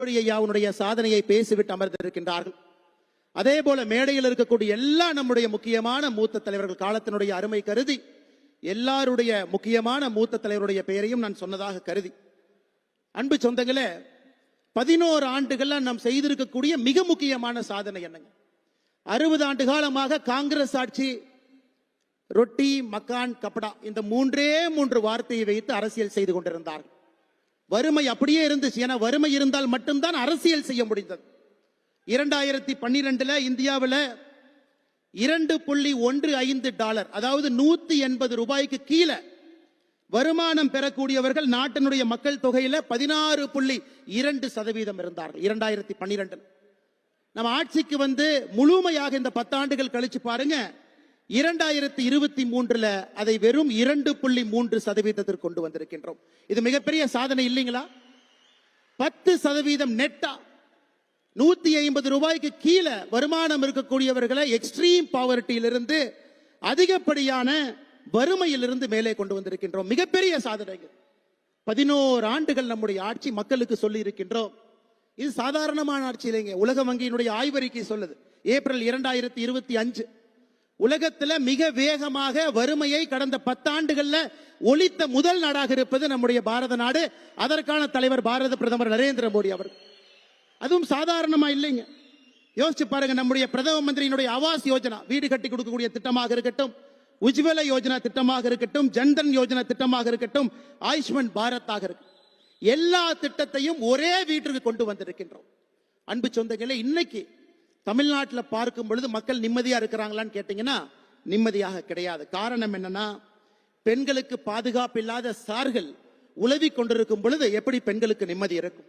ஐயாவுடைய சாதனையை பேசிவிட்டு அமர்ந்திருக்கின்றார்கள். அதே போல மேடையில் இருக்கக்கூடிய எல்லா நம்முடைய முக்கியமான மூத்த தலைவர்கள் காலத்தினுடைய அருமை கருதி எல்லாருடைய முக்கியமான மூத்த தலைவருடைய பெயரையும் நான் சொன்னதாக கருதி. அன்பு சொந்தங்களே பதினோரு ஆண்டுகள்ல நாம் செய்திருக்கக்கூடிய மிக முக்கியமான சாதனை என்னங்க? அறுபது ஆண்டு காலமாக காங்கிரஸ் ஆட்சி ரொட்டி மக்கான் கப்படா இந்த மூன்றே மூன்று வார்த்தையை வைத்து அரசியல் செய்து கொண்டிருந்தார்கள். வறுமை அப்படியே இருந்துச்சு. ஏன்னா வறுமை இருந்தால் மட்டும்தான் அரசியல் செய்ய முடிந்தது. இரண்டாயிரத்தி பன்னிரெண்டுல இந்தியாவில் இரண்டு புள்ளி ஒன்று ஐந்து டாலர் அதாவது நூத்தி எண்பது ரூபாய்க்கு கீழே வருமானம் பெறக்கூடியவர்கள் நாட்டினுடைய மக்கள் தொகையில பதினாறு புள்ளி இரண்டு சதவீதம் இருந்தார்கள் இரண்டாயிரத்தி பன்னிரெண்டு நம்ம ஆட்சிக்கு வந்து முழுமையாக இந்த பத்தாண்டுகள் கழிச்சு பாருங்க இரண்டாயிரத்தி இருபத்தி மூன்றுல அதை வெறும் இரண்டு புள்ளி மூன்று சதவீதத்திற்கு கொண்டு வந்திருக்கின்றோம். இது மிகப்பெரிய சாதனை இல்லைங்களா? பத்து சதவீதம் நெட்டா நூத்தி ஐம்பது ரூபாய்க்கு கீழே வருமானம் இருக்கக்கூடியவர்களை எக்ஸ்ட்ரீம் பாவர்ட்டியிலிருந்து அதிகப்படியான வறுமையிலிருந்து மேலே கொண்டு வந்திருக்கின்றோம். மிகப்பெரிய சாதனைகள் பதினோரு ஆண்டுகள் நம்முடைய ஆட்சி மக்களுக்கு சொல்லி இருக்கின்றோம் இது சாதாரணமான ஆட்சி இல்லைங்க. உலக வங்கியினுடைய ஆய்வறிக்கை சொல்லுது. ஏப்ரல் இரண்டாயிரத்தி இருபத்தி அஞ்சு. உலகத்துல மிக வேகமாக வறுமையை கடந்த பத்தாண்டுகள்ல ஒழித்த முதல் நாடாக இருப்பது நம்முடைய பாரத நாடு. அதற்கான தலைவர் பாரத பிரதமர் நரேந்திர மோடி அவர்கள் அதுவும் சாதாரணமா இல்லைங்க. யோசிச்சு பாருங்க நம்முடைய பிரதம மந்திரியினுடைய ஆவாஸ் யோஜனா வீடு கட்டி கொடுக்கக்கூடிய திட்டமாக இருக்கட்டும் உஜ்வல யோஜனா திட்டமாக இருக்கட்டும் ஜன்தன் யோஜனா திட்டமாக இருக்கட்டும் ஆயுஷ்மன் பாரத்தாக இருக்கு எல்லா திட்டத்தையும் ஒரே வீட்டிற்கு கொண்டு வந்திருக்கின்றோம். அன்பு சொந்தங்களே இன்னைக்கு தமிழ்நாட்டில் பார்க்கும் பொழுது மக்கள் நிம்மதியாக இருக்கிறாங்களான்னு கேட்டிங்கன்னா நிம்மதியாக கிடையாது. காரணம் என்னன்னா பெண்களுக்கு பாதுகாப்பு இல்லாத சார்கள் உலவி கொண்டிருக்கும் பொழுது எப்படி பெண்களுக்கு நிம்மதி இருக்கும்?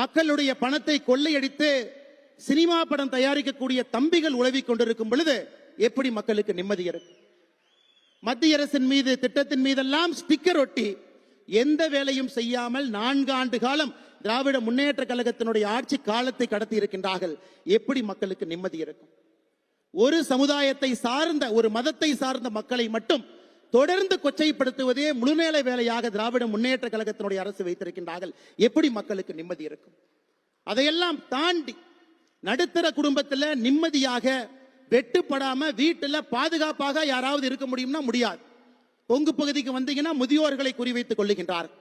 மக்களுடைய பணத்தை கொள்ளையடித்து சினிமா படம் தயாரிக்கக்கூடிய தம்பிகள் உழவி கொண்டிருக்கும் பொழுது எப்படி மக்களுக்கு நிம்மதி இருக்கும்? மத்திய அரசின் மீது திட்டத்தின் மீதெல்லாம் ஸ்டிக்கர் ஒட்டி எந்த வேலையும் செய்யாமல் நான்கு ஆண்டு காலம் திராவிட முன்னேற்ற கழகத்தினுடைய ஆட்சி காலத்தை கடத்தி இருக்கின்றார்கள். எப்படி மக்களுக்கு நிம்மதி இருக்கும்? ஒரு சமுதாயத்தை சார்ந்த ஒரு மதத்தை சார்ந்த மக்களை மட்டும் தொடர்ந்து கொச்சைப்படுத்துவதே முழுநேர வேலையாக திராவிட முன்னேற்ற கழகத்தினுடைய அரசு வைத்திருக்கின்றார்கள். எப்படி மக்களுக்கு நிம்மதி இருக்கும்? அதையெல்லாம் தாண்டி நடுத்தர குடும்பத்தில் நிம்மதியாக வெட்டுப்படாம வீட்டில் பாதுகாப்பாக யாராவது இருக்க முடியும்னா முடியாது. கொங்கு பகுதிக்கு வந்தீங்கன்னா முதியோர்களை குறிவைத்துக் கொள்ளுகின்றார்கள்.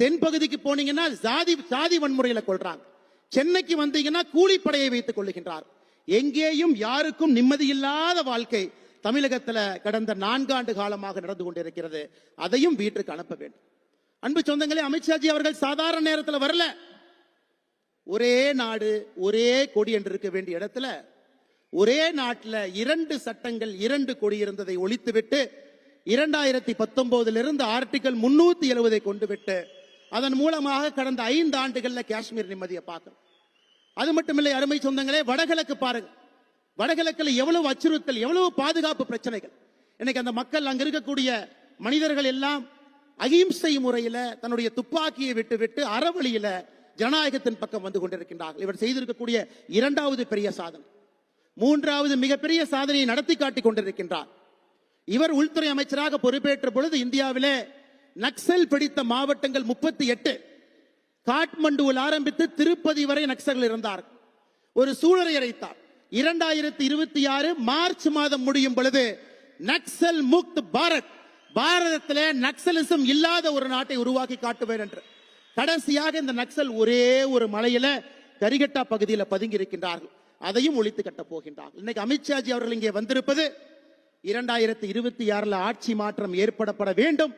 தென்பகுதிக்கு போனீங்கன்னா சாதி சாதி வன்முறையில கொள்றாங்க சென்னைக்கு வந்தீங்கன்னா கூலிப்படையை வைத்துக் கொள்ளுகின்றார். எங்கேயும் யாருக்கும் நிம்மதி இல்லாத வாழ்க்கை தமிழகத்துல கடந்த நான்காண்டு காலமாக நடந்து கொண்டிருக்கிறது. அதையும் வீட்டுக்கு அனுப்ப வேண்டும். அன்பு சொந்தங்களே அமித்ஷாஜி அவர்கள் சாதாரண நேரத்தில் வரல. ஒரே நாடு ஒரே கொடி என்று இருக்க வேண்டிய இடத்துல ஒரே நாட்டில் இரண்டு சட்டங்கள் இரண்டு கொடி இருந்ததை ஒழித்துவிட்டு இரண்டாயிரத்தி பத்தொன்பதிலிருந்து ஆர்டிகல் முன்னூத்தி எழுபதை கொண்டு விட்டு அதன் மூலமாக கடந்த ஐந்து ஆண்டுகளில் காஷ்மீர் நிம்மதியை பார்க்கணும் அது மட்டுமில்லை அருமை சொந்தங்களே வடகிழக்கு பாருங்க. வடகிழக்கில் எவ்வளவு அச்சுறுத்தல் எவ்வளவு பாதுகாப்பு பிரச்சனைகள். இன்னைக்கு அந்த மக்கள் அங்க இருக்கக்கூடிய மனிதர்கள் எல்லாம் அகிம்சை முறையில தன்னுடைய துப்பாக்கியை விட்டு விட்டு அறவழியில ஜனநாயகத்தின் பக்கம் வந்து கொண்டிருக்கின்றார்கள். இவர் செய்திருக்கக்கூடிய இரண்டாவது பெரிய சாதனை. மூன்றாவது மிகப்பெரிய சாதனையை நடத்தி காட்டி கொண்டிருக்கின்றார். இவர் உள்துறை அமைச்சராக பொறுப்பேற்ற பொழுது இந்தியாவிலே நக்சல் பிடித்த மாவட்டங்கள் முப்பத்தி எட்டு. காட்மண்டுவில் ஆரம்பித்து திருப்பதி வரை நக்சல்கள் இருந்தார். ஒரு சூழலை அறைத்தார் இரண்டாயிரத்தி இருபத்தி ஆறு மார்ச் மாதம் முடியும் பொழுது நக்சல் முக்த் பாரத். பாரதத்தில் நக்சலிசம் இல்லாத ஒரு நாட்டை உருவாக்கி காட்டுவேன் என்று. கடைசியாக இந்த நக்சல் ஒரே ஒரு மலையில கரிகட்டா பகுதியில் பதுங்கி இருக்கின்றார்கள் அதையும் ஒழித்து கட்ட போகின்றார்கள். இன்னைக்கு அமித்ஷாஜி அவர்கள் இங்கே வந்திருப்பது இரண்டாயிரத்தி இருபத்தி ஆறுல ஆட்சி மாற்றம் ஏற்படப்பட வேண்டும்.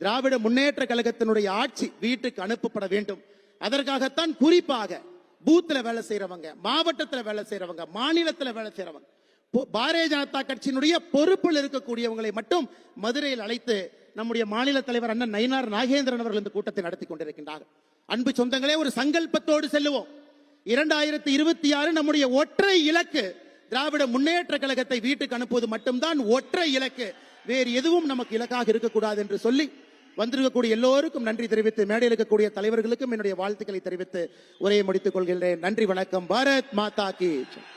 திராவிட முன்னேற்ற கழகத்தினுடைய ஆட்சி வீட்டுக்கு அனுப்பப்பட வேண்டும். அதற்காகத்தான் குறிப்பாக பூத்துல வேலை செய்யறவங்க மாவட்டத்துல வேலை செய்யறவங்க மாநிலத்துல வேலை செய்யறவங்க பாரதிய ஜனதா கட்சியினுடைய பொறுப்பில் இருக்கக்கூடியவங்களை மட்டும் மதுரையில் அழைத்து நம்முடைய மாநில தலைவர் அண்ணன் நயினார் நாகேந்திரன் அவர்கள் இந்த கூட்டத்தை நடத்தி கொண்டிருக்கின்றார்கள். அன்பு சொந்தங்களே ஒரு சங்கல்பத்தோடு செல்லுவோம். இரண்டாயிரத்தி இருபத்தி ஆறு நம்முடைய ஒற்றை இலக்கு திராவிட முன்னேற்ற கழகத்தை வீட்டுக்கு அனுப்புவது மட்டும்தான் ஒற்றை இலக்கு. வேறு எதுவும் நமக்கு இலக்காக இருக்கக்கூடாது என்று சொல்லி வந்திருக்கக்கூடிய எல்லோருக்கும் நன்றி தெரிவித்து மேடையில் இருக்கக்கூடிய தலைவர்களுக்கும் என்னுடைய வாழ்த்துக்களை தெரிவித்து உரையை முடித்துக் கொள்கின்றேன். நன்றி வணக்கம். பாரத் மாதா கி